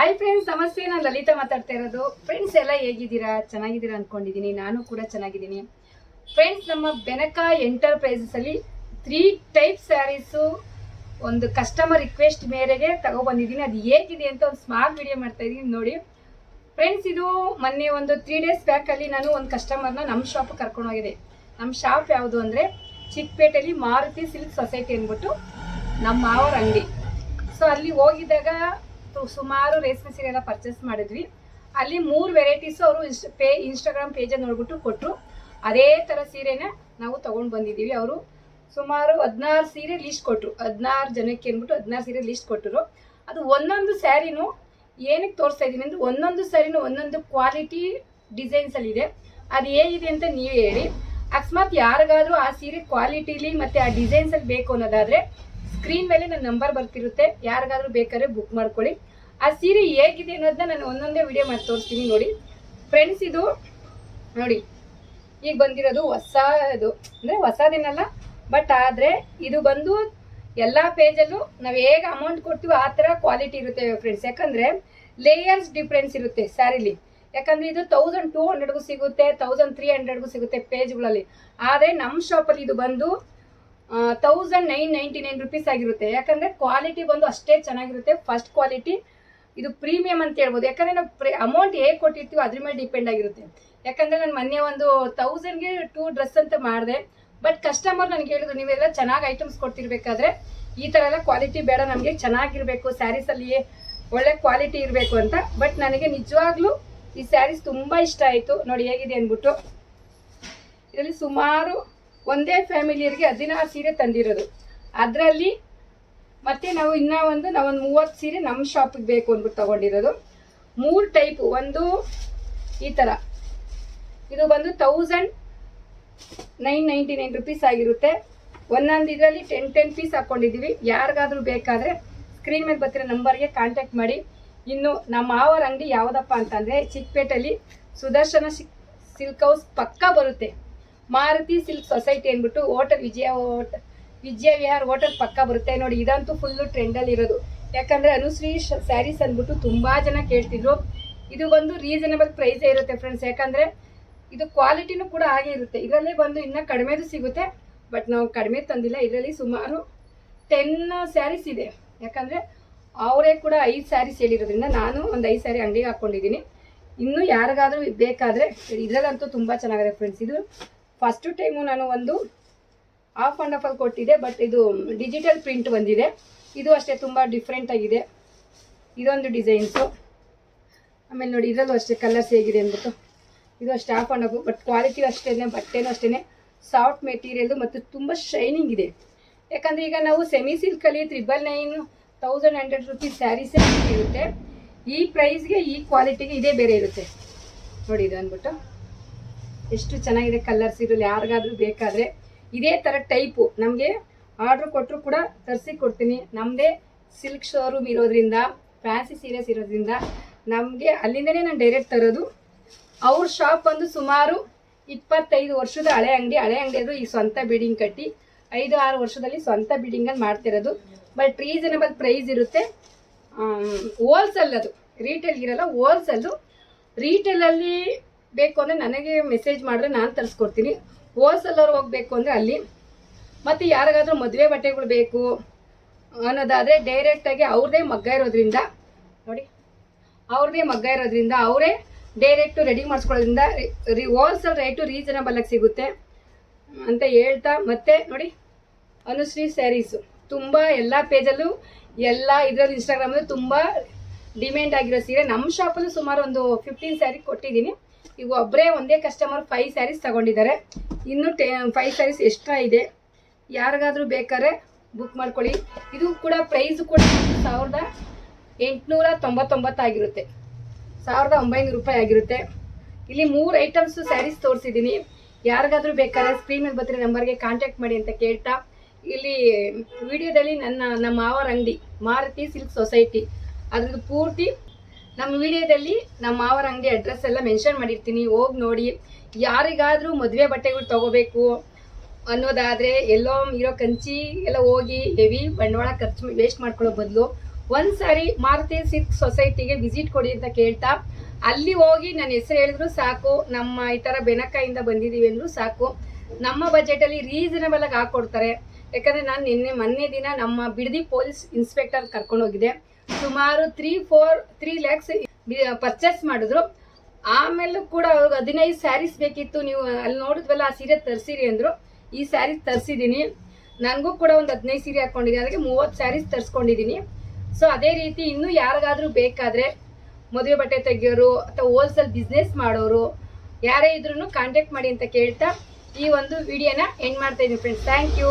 Hi friends ನಮಸ್ತೆ. ನಾನು ಲಲಿತಾ ಮಾತಾಡ್ತಾ ಇರೋದು. ಫ್ರೆಂಡ್ಸ್ ಎಲ್ಲ ಹೇಗಿದ್ದೀರಾ? ಚೆನ್ನಾಗಿದ್ದೀರಾ ಅಂದ್ಕೊಂಡಿದ್ದೀನಿ ನಾನು ಕೂಡ ಚೆನ್ನಾಗಿದ್ದೀನಿ. ಫ್ರೆಂಡ್ಸ್ ನಮ್ಮ ಬೆನಕ ಎಂಟರ್ಪ್ರೈಸಸ್ ಅಲ್ಲಿ ತ್ರೀ ಟೈಪ್ ಸ್ಯಾರೀಸು ಒಂದು ಕಸ್ಟಮರ್ ರಿಕ್ವೆಸ್ಟ್ ಮೇರೆಗೆ ತಗೊಬಂದಿದ್ದೀನಿ. ಅದು ಹೇಗಿದೆ ಅಂತ ಒಂದು ಸ್ಮಾರ್ಟ್ ವಿಡಿಯೋ ಮಾಡ್ತಾ ಇದ್ದೀನಿ. ನೋಡಿ. ಫ್ರೆಂಡ್ಸ್ ಇದು ಮೊನ್ನೆ ಒಂದು ತ್ರೀ ಡೇಸ್ ಬ್ಯಾಕಲ್ಲಿ ನಾನು ಒಂದು ಕಸ್ಟಮರ್ನ ನಮ್ಮ ಶಾಪ್ ಕರ್ಕೊಂಡು ಹೋಗಿದೆ ನಮ್ಮ ಶಾಪ್ ಯಾವುದು ಅಂದರೆ ಚಿಕ್ಕಪೇಟೆಯಲ್ಲಿ ಮಾರುತಿ ಸಿಲ್ಕ್ ಸೊಸೈಟಿ ಅಂದ್ಬಿಟ್ಟು ನಮ್ಮ ಮಾವರ ಅಂಗಡಿ. ಸೊ ಅಲ್ಲಿ ಹೋಗಿದ್ದಾಗ ಸುಮಾರು ರೇಷ್ಮೆ ಸೀರೆ ಎಲ್ಲ ಪರ್ಚೇಸ್ ಮಾಡಿದ್ವಿ. ಅಲ್ಲಿ ಮೂರು ವೆರೈಟೀಸು ಅವರು ಪೇ ಇನ್ಸ್ಟಾಗ್ರಾಮ್ ಪೇಜ್ ನೋಡ್ಬಿಟ್ಟು ಕೊಟ್ಟರು ಅದೇ ಥರ ಸೀರೆನ ನಾವು ತೊಗೊಂಡು ಬಂದಿದ್ದೀವಿ ಅವರು. ಸುಮಾರು ಹದಿನಾರು ಸೀರೆ ಲೀಸ್ಟ್ ಕೊಟ್ಟರು ಹದಿನಾರು ಜನಕ್ಕೆ ಅಂದ್ಬಿಟ್ಟು ಹದಿನಾರು ಸೀರೆ ಲೀಸ್ಟ್ ಕೊಟ್ಟರು. ಅದು ಒಂದೊಂದು ಸ್ಯಾರಿನೂ ಏನಕ್ಕೆ ತೋರಿಸ್ತಾ ಇದ್ದೀನಿ ಅಂದರೆ ಒಂದೊಂದು ಸ್ಯಾರಿನೂ ಒಂದೊಂದು ಕ್ವಾಲಿಟಿ ಡಿಸೈನ್ಸಲ್ಲಿ ಇದೆ. ಅದು ಹೇಗಿದೆ ಅಂತ ನೀವೇ ಹೇಳಿ. ಅಕಸ್ಮಾತ್ ಯಾರಿಗಾದರೂ ಆ ಸೀರೆ ಕ್ವಾಲಿಟಿಲಿ ಮತ್ತು ಆ ಡಿಸೈನ್ಸಲ್ಲಿ ಬೇಕು ಅನ್ನೋದಾದರೆ ಸ್ಕ್ರೀನ್ ಮೇಲೆ ನನ್ನ ನಂಬರ್ ಬರ್ತಿರುತ್ತೆ. ಯಾರಿಗಾದರೂ ಬೇಕಾದ್ರೆ ಬುಕ್ ಮಾಡ್ಕೊಳ್ಳಿ. ಆ ಸೀರೆ ಹೇಗಿದೆ ಅನ್ನೋದನ್ನ ನಾನು ಒಂದೊಂದೇ ವಿಡಿಯೋ ಮಾಡಿ ತೋರಿಸ್ತೀನಿ ನೋಡಿ. ಫ್ರೆಂಡ್ಸ್ ಇದು, ನೋಡಿ, ಈಗ ಬಂದಿರೋದು ಹೊಸದು ಅಂದರೆ ಹೊಸದೇನಲ್ಲ ಬಟ್ ಆದರೆ ಇದು ಬಂದು ಎಲ್ಲ ಪೇಜಲ್ಲೂ ನಾವು ಹೇಗೆ ಅಮೌಂಟ್ ಕೊಡ್ತೀವೋ ಆ ಥರ ಕ್ವಾಲಿಟಿ ಇರುತ್ತೆ ಫ್ರೆಂಡ್ಸ್ ಯಾಕಂದರೆ ಲೇಯರ್ಸ್ ಡಿಫ್ರೆನ್ಸ್ ಇರುತ್ತೆ ಸ್ಯಾರಿಲಿ ಯಾಕಂದರೆ ಇದು ತೌಸಂಡ್ ಟೂ ಹಂಡ್ರೆಡ್ಗೂ ಸಿಗುತ್ತೆ ತೌಸಂಡ್ ತ್ರೀ ಹಂಡ್ರೆಡ್ಗೂ ಸಿಗುತ್ತೆ ಪೇಜ್ಗಳಲ್ಲಿ ಆದರೆ ನಮ್ಮ ಶಾಪಲ್ಲಿ ಇದು ಬಂದು thousand nine ninety nine rupees ಆಗಿರುತ್ತೆ. ಯಾಕಂದರೆ ಕ್ವಾಲಿಟಿ ಬಂದು ಅಷ್ಟೇ ಚೆನ್ನಾಗಿರುತ್ತೆ ಫಸ್ಟ್ ಕ್ವಾಲಿಟಿ ಇದು ಪ್ರೀಮಿಯಂ ಅಂತ ಹೇಳ್ಬೋದು. ಯಾಕಂದರೆ ನಾವು ಪ್ರೀ ಅಮೌಂಟ್ ಹೇಗೆ ಕೊಟ್ಟಿರ್ತೀವಿ ಅದ್ರ ಮೇಲೆ ಡಿಪೆಂಡ್ ಆಗಿರುತ್ತೆ. ಯಾಕಂದರೆ ನಾನು ಮೊನ್ನೆ ಒಂದು ತೌಸಂಡ್ಗೆ ಟೂ ಡ್ರೆಸ್ ಅಂತ ಮಾಡಿದೆ. ಬಟ್ ಕಸ್ಟಮರ್ ನನಗೆ ಹೇಳಿದ್ರು, ನೀವೆಲ್ಲ ಚೆನ್ನಾಗಿ ಐಟಮ್ಸ್ ಕೊಡ್ತಿರ್ಬೇಕಾದ್ರೆ ಈ ಥರ ಎಲ್ಲ ಕ್ವಾಲಿಟಿ ಬೇಡ. ನಮಗೆ ಚೆನ್ನಾಗಿರಬೇಕು. ಸ್ಯಾರೀಸಲ್ಲಿ ಒಳ್ಳೆ ಕ್ವಾಲಿಟಿ ಇರಬೇಕು ಅಂತ. ಬಟ್ ನನಗೆ ನಿಜವಾಗ್ಲೂ ಈ ಸ್ಯಾರೀಸ್ ತುಂಬ ಇಷ್ಟ ಆಯಿತು. ನೋಡಿ ಹೇಗಿದೆ ಅಂದ್ಬಿಟ್ಟು. ಇದರಲ್ಲಿ ಸುಮಾರು ಒಂದೇ ಫ್ಯಾಮಿಲಿಯರಿಗೆ ಹದಿನಾರು ಸೀರೆ ತಂದಿರೋದು. ಅದರಲ್ಲಿ ಮತ್ತೆ ನಾವು ಇನ್ನೂ ಒಂದು ನಾವೊಂದು ಮೂವತ್ತು ಸೀರೆ ನಮ್ಮ ಶಾಪಿಗೆ ಬೇಕು ಅಂದ್ಬಿಟ್ಟು ತಗೊಂಡಿರೋದು. ಮೂರು ಟೈಪು ಒಂದು ಈ ಥರ ಇದು ಬಂದು thousand nine ninety nine rupees ಆಗಿರುತ್ತೆ ಒಂದೊಂದು ಇದರಲ್ಲಿ ಟೆನ್ ಟೆನ್ ಪೀಸ್ ಹಾಕ್ಕೊಂಡಿದ್ದೀವಿ ಯಾರಿಗಾದ್ರೂ ಬೇಕಾದರೆ ಸ್ಕ್ರೀನ್ ಮೇಲೆ ಬರ್ತಿರೋ ನಂಬರ್ಗೆ ಕಾಂಟ್ಯಾಕ್ಟ್ ಮಾಡಿ. ಇನ್ನು ನಮ್ಮ ಮಾವರ ಅಂಗಡಿ ಯಾವುದಪ್ಪ ಅಂತಂದರೆ ಚಿಕ್ಕಪೇಟೆಯಲ್ಲಿ ಸುದರ್ಶನ ಸಿಲ್ಕ್ ಹೌಸ್ ಪಕ್ಕ ಬರುತ್ತೆ. ಮಾರುತಿ ಸಿಲ್ಕ್ ಸೊಸೈಟಿ ಅಂದ್ಬಿಟ್ಟು hotel Vijaya hotel Vijaya Vihar hotel ಪಕ್ಕ ಬರುತ್ತೆ ನೋಡಿ, ಇದಂತೂ ಫುಲ್ಲು ಟ್ರೆಂಡಲ್ಲಿ ಇರೋದು. ಯಾಕಂದರೆ ಅನುಶ್ರೀ ಸ್ಯಾರೀಸ್ ಅಂದ್ಬಿಟ್ಟು ತುಂಬ ಜನ ಕೇಳ್ತಿದ್ರು. ಇದು ಒಂದು ರೀಸನಬಲ್ ಪ್ರೈಸೇ ಇರುತ್ತೆ ಫ್ರೆಂಡ್ಸ್ ಯಾಕಂದರೆ ಇದು ಕ್ವಾಲಿಟಿನೂ ಕೂಡ ಹಾಗೆ ಇರುತ್ತೆ. ಇದರಲ್ಲೇ ಬಂದು ಇನ್ನೂ ಕಡಿಮೆದು ಸಿಗುತ್ತೆ ಬಟ್ ನಾವು ಕಡಿಮೆ ತಂದಿಲ್ಲ. ಇದರಲ್ಲಿ ಸುಮಾರು ಟೆನ್ ಸ್ಯಾರೀಸ್ ಇದೆ. ಯಾಕಂದರೆ ಅವರೇ ಕೂಡ ಐದು ಸ್ಯಾರೀಸ್ ಹೇಳಿರೋದ್ರಿಂದ ನಾನು ಒಂದು ಐದು ಸ್ಯಾರಿ ಅಂಗಡಿಗೆ ಹಾಕ್ಕೊಂಡಿದ್ದೀನಿ ಇನ್ನೂ ಯಾರಿಗಾದರೂ ಬೇಕಾದರೆ, ಇದರಲ್ಲಂತೂ ತುಂಬ ಚೆನ್ನಾಗಿದೆ ಫ್ರೆಂಡ್ಸ್ ಇದು ಫಸ್ಟು ಟೈಮು ನಾನು ಒಂದು ಆಫ್ ಆ್ಯಂಡ್ ಆಫಲ್ಲಿ ಕೊಟ್ಟಿದೆ ಬಟ್ ಇದು ಡಿಜಿಟಲ್ ಪ್ರಿಂಟ್ ಬಂದಿದೆ. ಇದು ಅಷ್ಟೇ ತುಂಬ ಡಿಫ್ರೆಂಟ್ ಆಗಿದೆ. ಇದೊಂದು ಡಿಸೈನ್ಸು ಆಮೇಲೆ ನೋಡಿ, ಇದರಲ್ಲೂ ಅಷ್ಟೇ ಕಲರ್ಸ್ ಹೇಗಿದೆ ಅಂದ್ಬಿಟ್ಟು. ಇದು ಅಷ್ಟೇ off and off but quality ಅಷ್ಟೇ ಬಟ್ಟೆನೂ ಅಷ್ಟೇ ಸಾಫ್ಟ್ ಮೆಟೀರಿಯಲ್ಲು ಮತ್ತು ತುಂಬ ಶೈನಿಂಗ್ ಇದೆ. ಯಾಕಂದರೆ ಈಗ ನಾವು semi ಸಿಲ್ಕಲ್ಲಿ triple nine thousand hundred rupees ಸ್ಯಾರೀಸೇ ಇರುತ್ತೆ ಈ ಪ್ರೈಸ್ಗೆ ಈ ಕ್ವಾಲಿಟಿಗೆ ಇದೇ ಬೇರೆ ಇರುತ್ತೆ. ನೋಡಿ ಇದು ಅಂದ್ಬಿಟ್ಟು. ಎಷ್ಟು ಚೆನ್ನಾಗಿದೆ ಕಲರ್ಸ್ ಇರಲಿ ಯಾರಿಗಾದ್ರೂ ಬೇಕಾದರೆ. ಇದೇ ಥರ ಟೈಪು ನಮಗೆ ಆರ್ಡ್ರ್ ಕೊಟ್ಟರು ಕೂಡ ತರಿಸಿ ಕೊಡ್ತೀನಿ. ನಮ್ಮದೇ ಸಿಲ್ಕ್ ಶೋರೂಮ್ ಇರೋದ್ರಿಂದ ಫ್ಯಾನ್ಸಿ ಸೀರೆಸ್ ಇರೋದ್ರಿಂದ ನಮಗೆ ಅಲ್ಲಿಂದನೇ ನಾನು ಡೈರೆಕ್ಟ್ ತರೋದು. ಅವ್ರ ಶಾಪ್ ಬಂದು ಸುಮಾರು ಇಪ್ಪತ್ತೈದು ವರ್ಷದ ಹಳೆ ಅಂಗಡಿ. ಹಳೆ ಅಂಗಡಿ ಅದು ಈ ಸ್ವಂತ ಬಿಲ್ಡಿಂಗ್ ಕಟ್ಟಿ ಐದು, ಆರು ವರ್ಷದಲ್ಲಿ ಸ್ವಂತ ಬಿಲ್ಡಿಂಗಲ್ಲಿ ಮಾಡ್ತಿರೋದು. ಬಟ್ ರೀಸನಬಲ್ ಪ್ರೈಸ್ ಇರುತ್ತೆ. ಹೋಲ್ಸೇಲ್ ಅದು. ರೀಟೇಲ್ ಇರಲ್ಲ ಹೋಲ್ಸೇಲು ರೀಟೇಲಲ್ಲಿ ಬೇಕು ಅಂದರೆ ನನಗೆ ಮೆಸೇಜ್ ಮಾಡಿದ್ರೆ ನಾನು ತರಿಸ್ಕೊಡ್ತೀನಿ. ಹೋಲ್ಸೇಲವ್ರು ಹೋಗಬೇಕು ಅಂದರೆ ಅಲ್ಲಿ. ಮತ್ತು ಯಾರಿಗಾದ್ರೂ ಮದುವೆ ಬಟ್ಟೆಗಳು ಬೇಕು ಅನ್ನೋದಾದರೆ ಡೈರೆಕ್ಟಾಗಿ ಅವ್ರದ್ದೇ ಮಗ್ಗ ಇರೋದ್ರಿಂದ, ನೋಡಿ ಅವ್ರದ್ದೇ ಮಗ್ಗ ಇರೋದ್ರಿಂದ ಅವರೇ ಡೈರೆಕ್ಟು ರೆಡಿ ಮಾಡಿಸ್ಕೊಳ್ಳೋದ್ರಿಂದ ರಿ ಹೋಲ್ಸೇಲ್ ರೇಟು ರೀಸನಬಲಾಗಿ ಸಿಗುತ್ತೆ ಅಂತ ಹೇಳ್ತಾ, ಮತ್ತೆ ನೋಡಿ, ಅನುಶ್ರೀ ಸ್ಯಾರೀಸು ತುಂಬ ಎಲ್ಲ ಪೇಜಲ್ಲೂ ಎಲ್ಲ ಇದರಲ್ಲಿ ಇನ್ಸ್ಟಾಗ್ರಾಮಲ್ಲೂ ತುಂಬ ಡಿಮ್ಯಾಂಡ್ ಆಗಿರೋ ಸೀರೆ. ನಮ್ಮ ಶಾಪಲ್ಲೂ ಸುಮಾರು ಒಂದು ಫಿಫ್ಟೀನ್ ಸ್ಯಾರಿ ಕೊಟ್ಟಿದ್ದೀನಿ. ಈಗ ಒಬ್ಬರೇ ಒಂದೇ ಕಸ್ಟಮರ್ ಫೈವ್ ಸ್ಯಾರೀಸ್ ತಗೊಂಡಿದ್ದಾರೆ. ಇನ್ನೂ ಟೆ ಫೈವ್ ಸ್ಯಾರೀಸ್ ಎಕ್ಸ್ಟ್ರಾ ಇದೆ. ಯಾರಿಗಾದರೂ ಬೇಕಾದ್ರೆ ಬುಕ್ ಮಾಡ್ಕೊಳ್ಳಿ. ಇದು ಕೂಡ ಪ್ರೈಸ್ ಕೂಡ ಸಾವಿರದ ಎಂಟುನೂರ ತೊಂಬತ್ತೊಂಬತ್ತಾಗಿರುತ್ತೆ ಸಾವಿರದ ಒಂಬೈನೂರು ರೂಪಾಯಿ ಆಗಿರುತ್ತೆ. ಇಲ್ಲಿ ಮೂರು ಐಟಮ್ಸ್ ಸ್ಯಾರೀಸ್ ತೋರಿಸಿದ್ದೀನಿ. ಯಾರಿಗಾದರೂ ಬೇಕಾದ್ರೆ ಸ್ಕ್ರೀನ್ ಮೇಲೆ ಬರ್ತೀರಿ ನಂಬರ್ಗೆ ಕಾಂಟ್ಯಾಕ್ಟ್ ಮಾಡಿ ಅಂತ ಕೇಳ್ತಾ. ಇಲ್ಲಿ ವಿಡಿಯೋದಲ್ಲಿ ನನ್ನ, ನಮ್ಮ ಮಾವರ ಅಂಗಡಿ ಮಾರುತಿ ಸಿಲ್ಕ್ ಸೊಸೈಟಿ ಅದ್ರದ್ದು ಪೂರ್ತಿ ನಮ್ಮ ವಿಡಿಯೋದಲ್ಲಿ ನಮ್ಮ ಮಾವರ ಅಂಗಡಿ ಅಡ್ರೆಸ್ ಎಲ್ಲ ಮೆನ್ಷನ್ ಮಾಡಿರ್ತೀನಿ. ಹೋಗಿ ನೋಡಿ. ಯಾರಿಗಾದರೂ ಮದುವೆ ಬಟ್ಟೆಗಳು ತಗೋಬೇಕು ಅನ್ನೋದಾದರೆ ಎಲ್ಲೋ ಇರೋ ಕಂಚಿ ಎಲ್ಲ ಹೋಗಿ ಹೆವಿ ಬಂಡವಾಳ ಖರ್ಚು ವೇಸ್ಟ್ ಮಾಡ್ಕೊಳ್ಳೋ ಬದಲು ಒಂದು ಸಾರಿ ಮಾರುತಿ ಸಿಲ್ಕ್ ಸೊಸೈಟಿಗೆ ವಿಸಿಟ್ ಕೊಡಿ ಅಂತ ಕೇಳ್ತಾ. ಅಲ್ಲಿ ಹೋಗಿ ನನ್ನ ಹೆಸರು ಹೇಳಿದ್ರು ಸಾಕು. ನಮ್ಮ ಈ ಥರ ಬೆನಕಾಯಿಂದ ಬಂದಿದ್ದೀವಿ ಅಂದರು ಸಾಕು. ನಮ್ಮ ಬಜೆಟಲ್ಲಿ ರೀಸನಬಲ್ ಆಗಿ ಹಾಕ್ಕೊಡ್ತಾರೆ ಯಾಕಂದರೆ ನಾನು ನಿನ್ನೆ ಮೊನ್ನೆ ದಿನ ನಮ್ಮ ಬಿಡದಿ ಪೊಲೀಸ್ ಇನ್ಸ್ಪೆಕ್ಟರ್ ಕರ್ಕೊಂಡು ಹೋಗಿದ್ದೆ. ಸುಮಾರು three four three lakhs purchase ಮಾಡಿದ್ರು. ಆಮೇಲೂ ಕೂಡ ಅವ್ರಿಗೆ ಹದಿನೈದು ಸ್ಯಾರೀಸ್ ಬೇಕಿತ್ತು. ನೀವು ಅಲ್ಲಿ ನೋಡಿದ್ವಲ್ಲ, ಆ ಸೀರೆ ತರಿಸಿರಿ ಅಂದರು. ಈ ಸ್ಯಾರಿ ತರಿಸಿದ್ದೀನಿ ನನಗೂ ಕೂಡ ಒಂದು ಹದಿನೈದು ಸೀರೆ ಹಾಕ್ಕೊಂಡಿದ್ದೀನಿ ಅದಕ್ಕೆ ಮೂವತ್ತು ಸ್ಯಾರೀಸ್ ತರಿಸ್ಕೊಂಡಿದ್ದೀನಿ ಸೊ ಅದೇ ರೀತಿ ಇನ್ನೂ ಯಾರಿಗಾದ್ರೂ ಬೇಕಾದರೆ ಮದುವೆ ಬಟ್ಟೆ ತೆಗಿಯೋರು ಅಥವಾ ಹೋಲ್ಸೇಲ್ ಬಿಸ್ನೆಸ್ ಮಾಡೋರು, ಯಾರೇ ಇದ್ರೂ ಕಾಂಟ್ಯಾಕ್ಟ್ ಮಾಡಿ ಅಂತ ಕೇಳ್ತಾ ಈ ಒಂದು ವಿಡಿಯೋನ ಎಂಡ್ ಮಾಡ್ತಾ ಇದ್ದೀನಿ ಫ್ರೆಂಡ್ಸ್ ಥ್ಯಾಂಕ್ ಯು